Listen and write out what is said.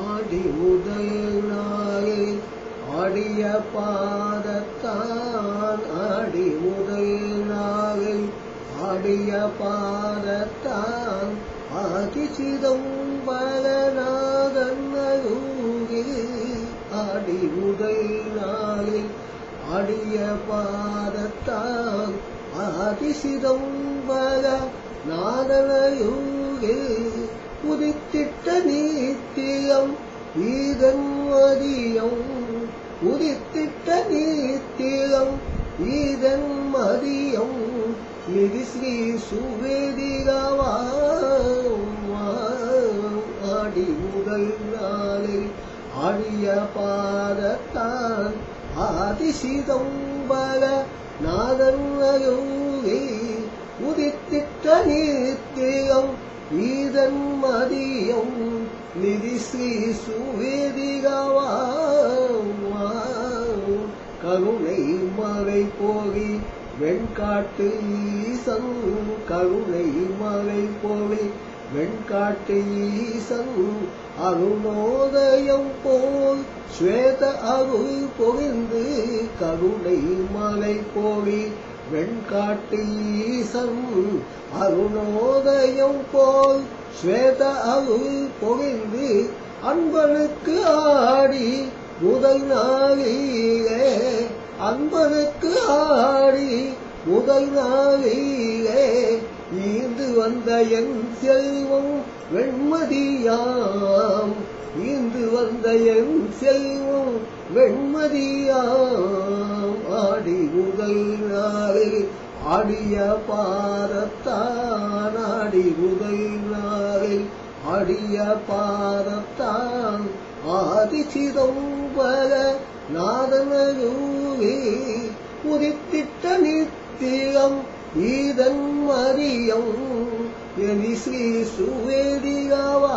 ஆடி முதல் நாளில் ஆடிய பாதத்தான் ஆடி முதல் நாளில் ஆடிய பாதத்தான் ஆதி சிதம்பரநாதன் அருகில் ஆடி முதல் நாளில் ஆடிய பாதத்தான் ஆதி சிதம்பல நாதனயூகில் உதித்திட்ட நீத்தியம் ஈதன் மதியம். உதித்திட்ட நீத்தியம் ஈதன் மதியம். நிதி ஸ்ரீ சுவேதிகவாடி முதல் நாளில் ஆடிய பாதத்தான். ஆதிசிதம்பல நாதன் அயோகி உதித்திட்ட நீத்தியம் ஈதன் மதியம் நிதி ஸ்ரீ சுவேதிகவா கருணை மறை போகி வெண்காட்டு ஈசன். கருணை மறை போகி வெண்காட்டு ஈசன். அருணோதயம் போல் ஸ்வேத அருள் பொழிந்து கருணை மலை போகி வெண்காட்டு ஈசன் அருணோதயம் போல் ஸ்வேத அவு பொழிந்து அன்பனுக்கு ஆடி முதல் நாளிலே அன்பனுக்கு ஆடி முதல் நாளிலே ஈந்து வந்த என் செல்வம் வெண்மதியாம். ஈந்து வந்த என் செல்வம் வெண்மதியாம் ஆடி முதல் நாளில் ஆடிய பாரத்தான் ஆடி முதல் நாளில் ஆடிய பாரத்தான் ஆதி சிதம்பர நாதனூவே உதித்திட்ட நித்தியம் ஈதன் மரியம் எனி ஸ்ரீ சுவேதிகவா